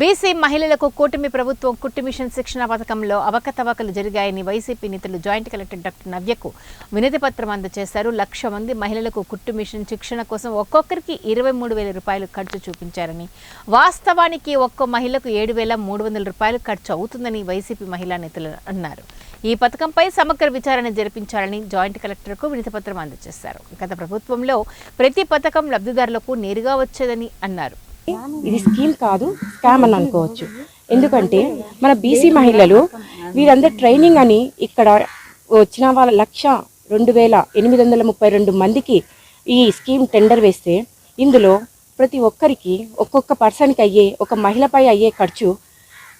BC మహిళలకు కూటమి ప్రభుత్వం కుట్టు మిషన్ శిక్షణ పథకంలో అవకతవకలు జరిగాయని వైసీపీ నేతలు జాయింట్ కలెక్టర్ డాక్టర్ నవ్యకు వినతి పత్రం అందజేశారు లక్ష మంది మహిళలకు కుట్టు మిషన్ శిక్షణ కోసం ఒక్కొక్కరికి ఇరవై మూడు వేల రూపాయలు ఖర్చు చూపించారని వాస్తవానికి ఒక్కో మహిళకు ఏడు వేల మూడు వందల రూపాయలు ఖర్చు అవుతుందని వైసీపీ మహిళా నేతలు అన్నారు. ఈ పథకంపై సమగ్ర విచారణ జరిపించాలని జాయింట్ కలెక్టర్కు వినతి పత్రం అందజేశారు గత ప్రభుత్వంలో ప్రతి పథకం లబ్ధిదారులకు నేరుగా వచ్చేదని అన్నారు. ఇది స్కీమ్ కాదు స్కామ్ అని అనుకోవచ్చు. ఎందుకంటే మన బీసీ మహిళలు వీరందరూ ట్రైనింగ్ అని ఇక్కడ వచ్చిన వాళ్ళ లక్ష రెండు వేల ఎనిమిది వందల ముప్పై రెండు మందికి ఈ స్కీమ్ టెండర్ వేస్తే ఇందులో ప్రతి ఒక్కరికి ఒక్కొక్క పర్సన్కి అయ్యే ఒక మహిళపై అయ్యే ఖర్చు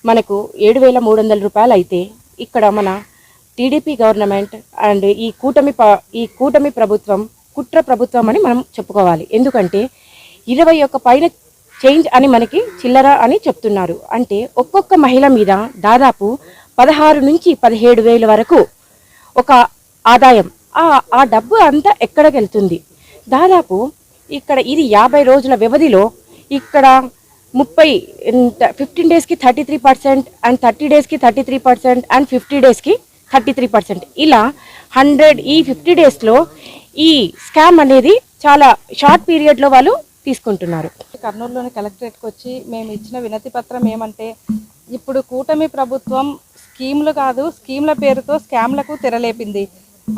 మనకు ఏడు వేల మూడు వందల రూపాయలు అయితే ఇక్కడ మన టీడీపీ గవర్నమెంట్ అండ్ ఈ కూటమి ప- ఈ కూటమి ప్రభుత్వం కుట్ర ప్రభుత్వం అని మనం చెప్పుకోవాలి. ఎందుకంటే ఇరవై ఒక్క పైన చేంజ్ అని మనకి చిల్లర అని చెప్తున్నారు. అంటే ఒక్కొక్క మహిళ మీద దాదాపు పదహారు నుంచి పదిహేడు వేల వరకు ఒక ఆదాయం. ఆ డబ్బు అంతా ఎక్కడికి వెళ్తుంది? దాదాపు ఇక్కడ ఇది యాభై రోజుల వ్యవధిలో ఇక్కడ ముప్పై ఫిఫ్టీన్ డేస్కి thirty three percent and thirty డేస్కి thirty three percent and fifty డేస్కి థర్టీ త్రీ పర్సెంట్. ఇలా హండ్రెడ్ ఈ ఫిఫ్టీ డేస్లో ఈ స్కామ్ అనేది చాలా షార్ట్ పీరియడ్లో వాళ్ళు తీసుకుంటున్నారు. కర్నూలులోని కలెక్టరేట్కి వచ్చి మేము ఇచ్చిన వినతి పత్రం ఏమంటే ఇప్పుడు కూటమి ప్రభుత్వం స్కీమ్లు కాదు స్కీమ్ల పేరుతో స్కామ్లకు తెరలేపింది.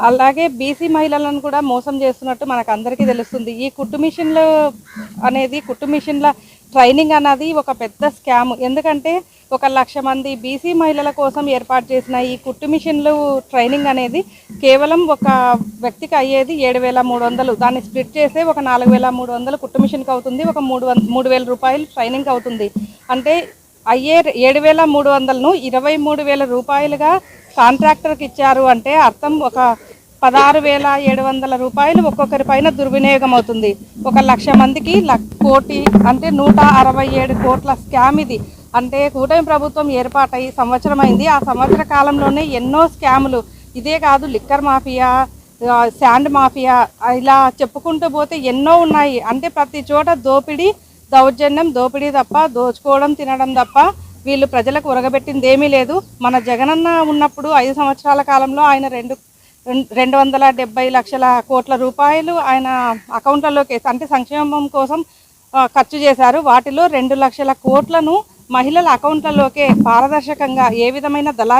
అలాగే బీసీ మహిళలను కూడా మోసం చేస్తున్నట్టు మనకు అందరికీ తెలుస్తుంది. ఈ కుట్టు మిషన్లు అనేది కుట్టు మిషన్ల ట్రైనింగ్ అన్నది ఒక పెద్ద స్కామ్. ఎందుకంటే ఒక లక్ష మంది బీసీ మహిళల కోసం ఏర్పాటు చేసిన ఈ కుట్టు మిషన్లు ట్రైనింగ్ అనేది కేవలం ఒక వ్యక్తికి అయ్యేది ఏడు వేల మూడు వందలు. దాన్ని స్ప్లిట్ చేస్తే ఒక నాలుగు వేల మూడు వందలు కుట్టు మిషన్కి అవుతుంది. ఒక మూడు వంద మూడు వేల రూపాయలు ట్రైనింగ్ అవుతుంది. అంటే అయ్యే ఏడు వేల మూడు వందలను ఇరవై మూడు వేల రూపాయలుగా కాంట్రాక్టర్కి ఇచ్చారు అంటే అర్థం ఒక పదహారు వేల ఏడు వందల రూపాయలు ఒక్కొక్కరి పైన దుర్వినియోగం అవుతుంది. ఒక లక్ష మందికి లక్ కోటి అంటే నూట అరవై ఏడు కోట్ల స్కామ్ ఇది. అంటే కూటమి ప్రభుత్వం ఏర్పాటై సంవత్సరం అయింది ఆ సంవత్సర కాలంలోనే ఎన్నో స్కాములు. ఇదే కాదు లిక్కర్ మాఫియా శాండ్ మాఫియా ఇలా చెప్పుకుంటూ పోతే ఎన్నో ఉన్నాయి. అంటే ప్రతి చోట దోపిడీ దౌర్జన్యం దోపిడీ తప్ప దోచుకోవడం తినడం తప్ప వీళ్ళు ప్రజలకు ఉరగబెట్టింది ఏమీ లేదు. మన జగనన్న ఉన్నప్పుడు ఐదు సంవత్సరాల కాలంలో ఆయన రెండు రెండు వందల డెబ్బై లక్షల కోట్ల రూపాయలు ఆయన అకౌంట్లలోకి అంటే సంక్షేమం కోసం ఖర్చు చేశారు. వాటిలో రెండు లక్షల కోట్లను మహిళల అకౌంట్లలోకే పారదర్శకంగా ఏ విధమైన దళారి